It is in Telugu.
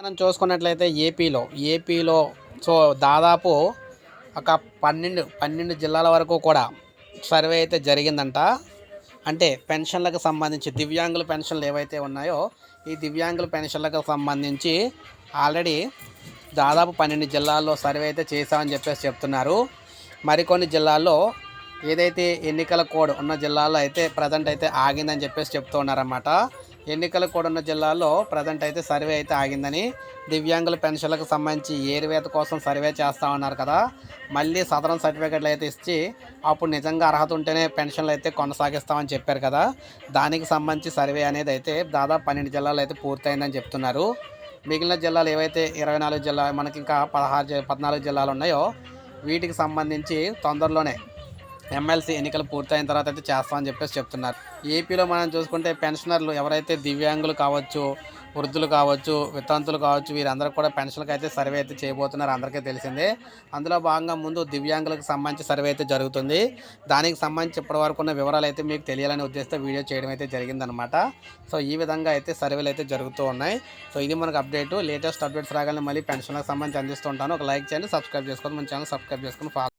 మనం చూసుకున్నట్లయితే ఏపీలో ఏపీలో సో దాదాపు ఒక పన్నెండు పన్నెండు జిల్లాల వరకు కూడా సర్వే అయితే జరిగిందంట. అంటే పెన్షన్లకు సంబంధించి దివ్యాంగుల పెన్షన్లు ఏవైతే ఉన్నాయో ఈ దివ్యాంగుల పెన్షన్లకు సంబంధించి ఆల్రెడీ దాదాపు పన్నెండు జిల్లాల్లో సర్వే అయితే చేశామని చెప్పేసి చెప్తున్నారు. మరికొన్ని జిల్లాల్లో ఏదైతే ఎన్నికల కోడ్ ఉన్న జిల్లాలో అయితే ప్రజెంట్ అయితే ఆగిందని చెప్పేసి చెప్తూ ఉన్నారన్నమాట. ఎన్నికలు కూడా ఉన్న జిల్లాల్లో ప్రజెంట్ అయితే సర్వే అయితే ఆగిందని దివ్యాంగుల పెన్షన్లకు సంబంధించి ఏరివేత కోసం సర్వే చేస్తా ఉన్నారు కదా. మళ్ళీ సదరన్ సర్టిఫికెట్లు అయితే ఇచ్చి అప్పుడు నిజంగా అర్హత ఉంటేనే పెన్షన్లు అయితే కొనసాగిస్తామని చెప్పారు కదా. దానికి సంబంధించి సర్వే అనేది అయితే దాదాపు పన్నెండు జిల్లాలు అయితే పూర్తయిందని చెప్తున్నారు. మిగిలిన జిల్లాలు ఏవైతే ఇరవై నాలుగు జిల్లా మనకి ఇంకా పదహారు జి- పద్నాలుగు జిల్లాలు ఉన్నాయో వీటికి సంబంధించి తొందరలోనే ఎమ్మెల్సీ ఎన్నికలు పూర్తయిన తర్వాత అయితే చేస్తామని చెప్పేసి చెప్తున్నారు. ఏపీలో మనం చూసుకుంటే పెన్షనర్లు ఎవరైతే దివ్యాంగులు కావచ్చు వృద్ధులు కావచ్చు వితంతులు కావచ్చు వీరందరూ కూడా పెన్షన్లకు అయితే సర్వే అయితే చేయబోతున్నారు అందరికీ తెలిసిందే. అందులో భాగంగా ముందు దివ్యాంగులకు సంబంధించి సర్వే అయితే జరుగుతుంది. దానికి సంబంధించి ఇప్పటివరకు ఉన్న వివరాలు అయితే మీకు తెలియాలని ఉద్దేశంతో వీడియో చేయడం అయితే జరిగిందనమాట. సో ఈ విధంగా అయితే సర్వేలు అయితే జరుగుతూ ఉన్నాయి. సో ఇది మనకు అప్డేట్. లేటెస్ట్ అప్డేట్స్ రాగానే మళ్ళీ పెన్షన్లకు సంబంధించి అందిస్తుంటాను ఒక లైక్ చేయండి సబ్స్క్రైబ్ చేసుకోండి. మన ఛానల్ సబ్స్క్రైబ్ చేసుకుని ఫాలో